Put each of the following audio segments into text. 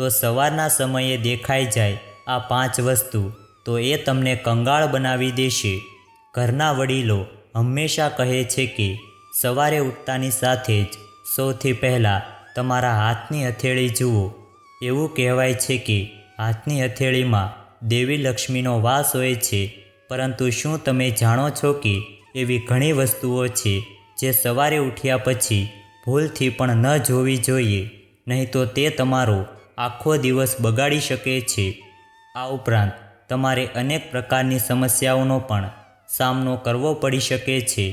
તો સવારના સમયે દેખાઈ જાય આ પાંચ વસ્તુ, તો એ તમને કંગાળ બનાવી દેશે. ઘરના વડીલો હંમેશા કહે છે કે, સવારે ઉઠતાની સાથે જ સૌથી પહેલાં તમારા હાથની હથેળી જુઓ. એવું કહેવાય છે કે, હાથની હથેળીમાં દેવી લક્ષ્મીનો વાસ હોય છે, પરંતુ શું તમે જાણો છો કે એવી ઘણી વસ્તુઓ છે જે સવારે ઉઠ્યા પછી ભૂલથી પણ ન જોવી જોઈએ, નહીં તો તે તમારો આખો દિવસ બગાડી શકે છે. આ ઉપરાંત, તમારે અનેક પ્રકારની સમસ્યાઓનો પણ સામનો કરવો પડી શકે છે.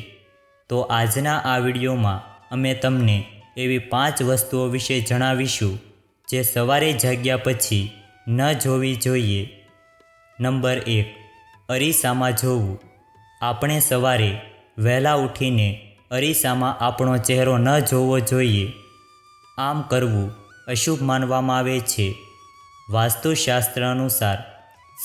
તો આજના આ વિડીયોમાં અમે તમને એવી પાંચ વસ્તુઓ વિશે જણાવીશું, જે સવારે જાગ્યા પછી ન જોવી જોઈએ. નંબર એક, અરીસામાં જોવું. આપણે સવારે વહેલા ઉઠીને અરીસામાં આપણો ચહેરો ન જોવો જોઈએ. આમ કરવું અશુભ માનવામાં આવે છે. વાસ્તુશાસ્ત્ર અનુસાર,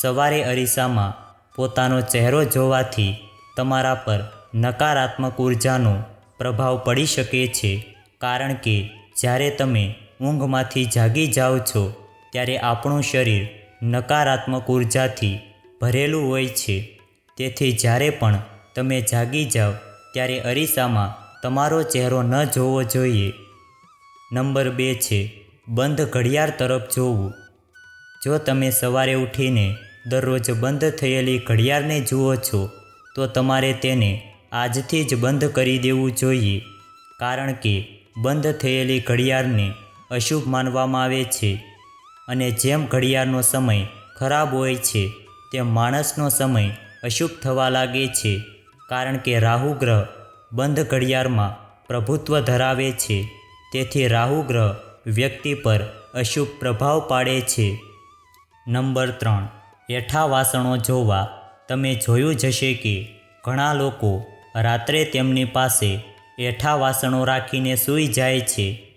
સવારે અરીસામાં પોતાનો ચહેરો જોવાથી તમારા પર નકારાત્મક ઉર્જાનો પ્રભાવ પડી શકે છે. કારણ કે, જ્યારે તમે ઊંઘમાંથી જાગી જાઓ છો, ત્યારે આપણું શરીર નકારાત્મક ઉર્જાથી ભરેલું હોય છે. તેથી જ્યારે પણ તમે જાગી જાઓ, ત્યારે અરીસામાં તમારો ચહેરો ન જોવો જોઈએ. નંબર બે છે બંધ ઘડિયાળ તરફ જોવું. જો તમે સવારે ઉઠીને દરરોજ બંધ થયેલી ઘડિયાળને જુઓ છો, તો તમારે તેને આજથી જ બંધ કરી દેવું જોઈએ. કારણ કે બંધ થયેલી ઘડિયાળને અશુભ માનવામાં આવે છે અને જેમ ઘડિયાળનો સમય ખરાબ હોય છે, તેમ માણસનો સમય અશુભ થવા લાગે છે. કારણ કે રાહુ ગ્રહ બંધ ઘડિયાળમાં પ્રભુત્વ ધરાવે છે. તેથી રાહુ ગ્રહ વ્યક્તિ પર અશુભ પ્રભાવ પાડે છે. નંબર ત્રણ. એઠા વાસણો જોવા. તમે જોયું જ હશે કે ઘણા લોકો રાત્રે તેમની પાસે એઠા વાસણો રાખીને સૂઈ જાય છે.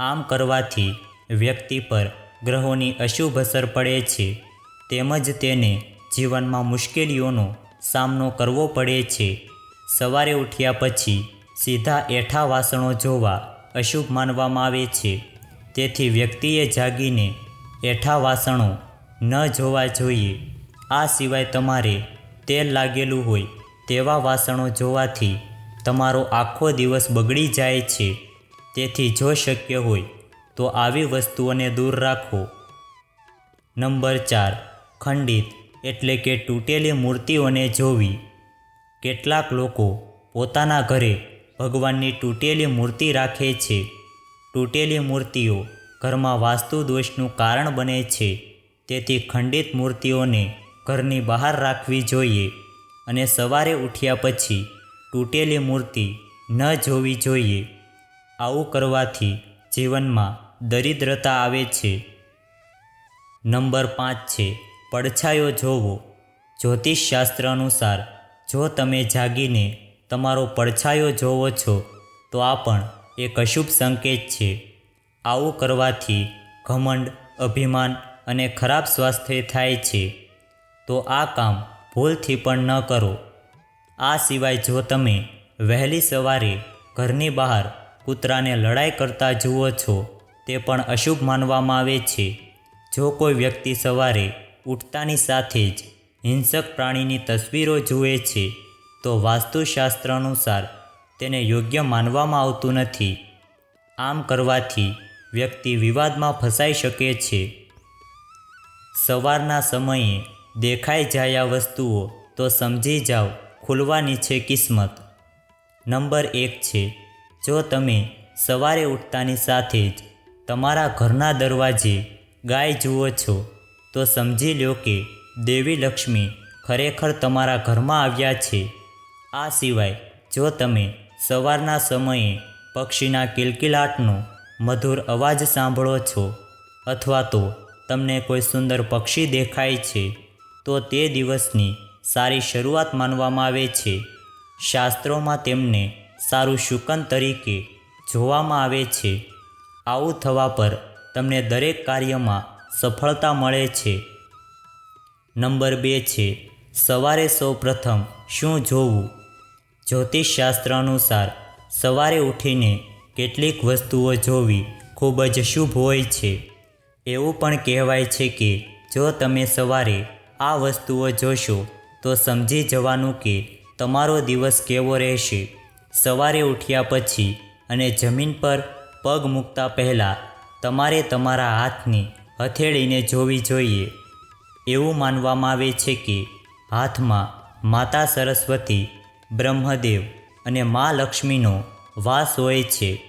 આમ કરવાથી વ્યક્તિ પર ગ્રહોની અશુભ અસર પડે છે. તેમજ તેને જીવનમાં મુશ્કેલીઓનો સામનો કરવો પડે છે. સવારે ઉઠ્યા પછી સીધા એઠા વાસણો જોવા અશુભ માનવામાં આવે છે. તેથી વ્યક્તિએ જાગીને એઠા વાસણો ન જોવા જોઈએ. આ સિવાય તમારે તેલ લાગેલું હોય તેવા વાસણો જોવાથી તમારો આખો દિવસ બગડી જાય છે. તેથી જો શક્ય હોય તો આવી વસ્તુઓને દૂર રાખો. નંબર ચાર, ખંડિત એટલે કે તૂટેલી મૂર્તિઓને જોવી. કેટલાક લોકો પોતાના ઘરે ભગવાનની તૂટેલી મૂર્તિ રાખે છે. તૂટેલી મૂર્તિઓ ઘરમાં વાસ્તુ દોષનું કારણ બને છે. તેથી ખંડિત મૂર્તિઓને ઘરની બહાર રાખવી જોઈએ અને સવારે ઉઠ્યા પછી તૂટેલી મૂર્તિ ન જોવી જોઈએ. આવું કરવાથી જીવનમાં દરિદ્રતા આવે છે. નંબર પાંચ છે, પડછાયો જોવો. જ્યોતિષશાસ્ત્ર અનુસાર જો તમે જાગીને તમારો પડછાયો જોવો છો, તો આ પણ એક અશુભ સંકેત છે. આવું કરવાથી ઘમંડ, અભિમાન અને ખરાબ સ્વાસ્થ્ય થાય છે. તો આ કામ ભૂલથી પણ ન કરો. આ સિવાય જો તમે વહેલી સવારે ઘરની બહાર કૂતરાને લડાઈ કરતા જુઓ છો, તે પણ અશુભ માનવામાં આવે છે. જો કોઈ વ્યક્તિ સવારે ઉઠતાની સાથે જ હિંસક પ્રાણીની તસવીરો જુએ છે, તો વાસ્તુશાસ્ત્ર અનુસાર તેને યોગ્ય માનવામાં આવતું નથી. આમ કરવાથી વ્યક્તિ વિવાદમાં ફસાઈ શકે છે. સવારના સમયે દેખાઈ જાય આ વસ્તુઓ તો સમજી જાઓ ખુલવાની છે કિસ્મત. નંબર એક છે, જો તમે સવારે ઉઠતાની સાથે જ તમારા ઘરના દરવાજે ગાય જુઓ છો, તો સમજી લો કે દેવી લક્ષ્મી ખરેખર તમારા ઘરમાં આવ્યા છે. આ સિવાય જો તમે સવારના સમયે પક્ષીના કિલકિલાટનો મધુર અવાજ સાંભળો છો અથવા તો તમને કોઈ સુંદર પક્ષી દેખાય છે, તો તે દિવસની સારી શરૂઆત માનવામાં આવે છે. શાસ્ત્રોમાં તેમને સારું શુકન તરીકે જોવામાં આવે છે. આવું થવા પર તમને દરેક કાર્યમાં સફળતા મળે છે. નંબર બે છે, સવારે સૌ પ્રથમ શું જોવું? જ્યોતિષશાસ્ત્ર અનુસાર સવારે ઉઠીને કેટલીક વસ્તુઓ જોવી ખૂબ જ શુભ હોય છે. એવું પણ કહેવાય છે કે જો તમે સવારે આ વસ્તુઓ જોશો, તો સમજી જવાનું કે તમારો દિવસ કેવો રહેશે. સવારે ઉઠ્યા પછી અને જમીન પર પગ મૂકતા પહેલાં તમારે તમારા હાથની હથેળીને જોવી જોઈએ. એવું માનવામાં આવે છે કે હાથમાં માતા સરસ્વતી બ્રહ્મદેવ અને મા લક્ષ્મીનો વાસ હોય છે.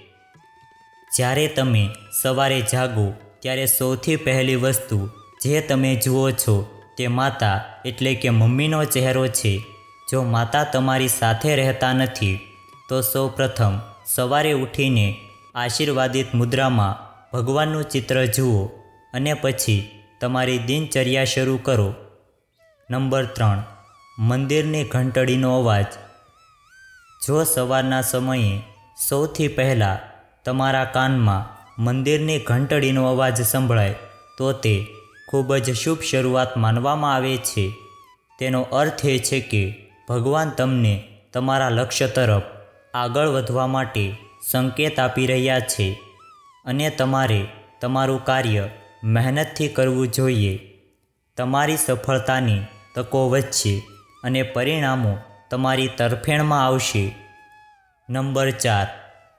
જ્યારે તમે સવારે જાગો, ત્યારે સૌથી પહેલી વસ્તુ જે તમે જુઓ છો તે માતા એટલે કે મમ્મીનો ચહેરો છે. જો માતા તમારી સાથે રહેતા નથી, તો સૌ પ્રથમ સવારે ઉઠીને આશીર્વાદિત મુદ્રામાં ભગવાનનું ચિત્ર જુઓ અને પછી તમારી દિનચર્યા શરૂ કરો. નંબર ત્રણ, મંદિરની ઘંટડીનો અવાજ. જો સવારના સમયે સૌથી પહેલાં તમારા કાનમાં મંદિરની ઘંટડીનો અવાજ સંભળાય, તો તે ખૂબ જ શુભ શરૂઆત માનવામાં આવે છે. તેનો અર્થ એ છે કે ભગવાન તમને તમારા લક્ષ્ય તરફ આગળ વધવા માટે સંકેત આપી રહ્યા છે અને તમારે તમારું કાર્ય મહેનતથી કરવું જોઈએ. તમારી સફળતાની તકો વધશે અને પરિણામો તમારી તરફેણમાં આવશે. નંબર ચાર,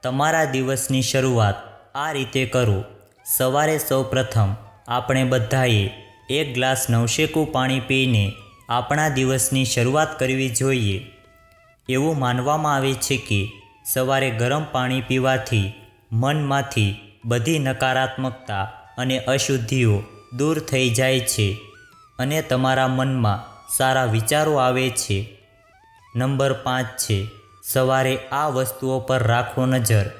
તમારા દિવસની શરૂઆત આ રીતે કરો. સવારે સૌપ્રથમ આપણે બધાએ એક ગ્લાસ નવશેકું પાણી પીને આપણા દિવસની શરૂઆત કરવી જોઈએ. એવું માનવામાં આવે છે કે સવારે ગરમ પાણી પીવાથી મનમાંથી બધી નકારાત્મકતા અને અશુદ્ધિઓ દૂર થઈ જાય છે અને તમારા મનમાં સારા વિચારો આવે છે. નંબર પાંચ છે. સવારે આ વસ્તુઓ પર રાખો નજર.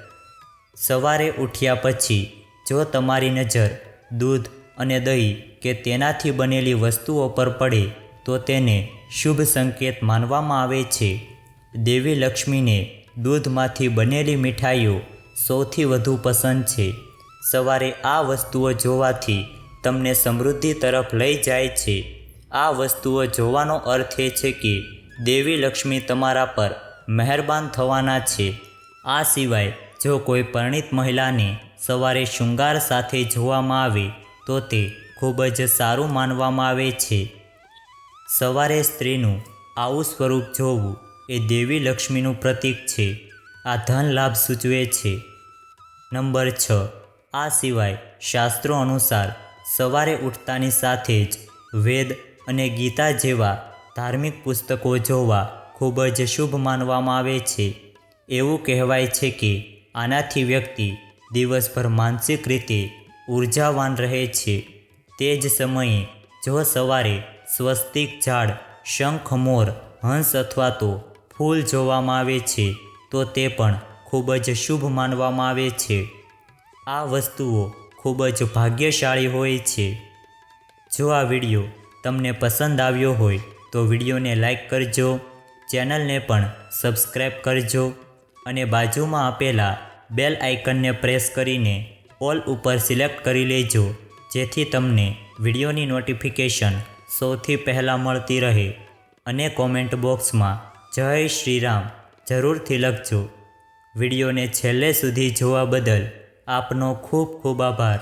સવારે ઉઠ્યા પછી, જો તમારી નજર દૂધ અને દહીં કે તેનાથી બનેલી વસ્તુઓ પર પડે, તો તેને શુભ સંકેત માનવામાં આવે છે. દેવી લક્ષ્મીને દૂધમાંથી બનેલી મીઠાઈઓ સૌથી વધુ પસંદ છે. સવારે આ વસ્તુઓ જોવાથી તમને સમૃદ્ધિ તરફ લઈ જાય છે. આ વસ્તુઓ જોવાનો અર્થ એ છે કે દેવી લક્ષ્મી તમારા પર મહેરબાન થવાના છે. આ સિવાય જો કોઈ પરણિત મહિલાને સવારે શૃંગાર સાથે જોવામાં આવે, તો તે ખૂબ જ સારું માનવામાં આવે છે. સવારે સ્ત્રીનું આવું સ્વરૂપ જોવું એ દેવી લક્ષ્મીનું પ્રતીક છે. આ ધન લાભ સૂચવે છે. નંબર છ. આ સિવાય શાસ્ત્રો અનુસાર સવારે ઉઠતાની સાથે જ વેદ અને ગીતા જેવા ધાર્મિક પુસ્તકો જોવા ખૂબ જ શુભ માનવામાં આવે છે. એવું કહેવાય છે કે આનાથી વ્યક્તિ દિવસભર માનસિક રીતે ઉર્જાવાન રહે છે. તે જ સમયે જો સવારે સ્વસ્તિક ઝાડ, શંખ, મોર, હંસ અથવા તો ફૂલ જોવામાં આવે છે, તો તે પણ ખૂબ જ શુભ માનવામાં આવે છે. આ વસ્તુઓ ખૂબ જ ભાગ્યશાળી હોય છે. જો આ વીડિયો તમને પસંદ આવ્યો હોય તો વિડીયોને લાઇક કરજો, ચેનલને પણ સબસ્ક્રાઈબ કરજો અને બાજુમાં આપેલા બેલ આઇકનને પ્રેસ કરીને ઓલ ઉપર સિલેક્ટ કરી લેજો, જેથી તમને વિડીયોની નોટિફિકેશન સૌથી પહેલાં મળતી રહે અને કોમેન્ટ બોક્સમાં જય શ્રીરામ જરૂરથી લખજો. વિડીયોને છેલ્લે સુધી જોવા બદલ આપનો ખૂબ ખૂબ આભાર.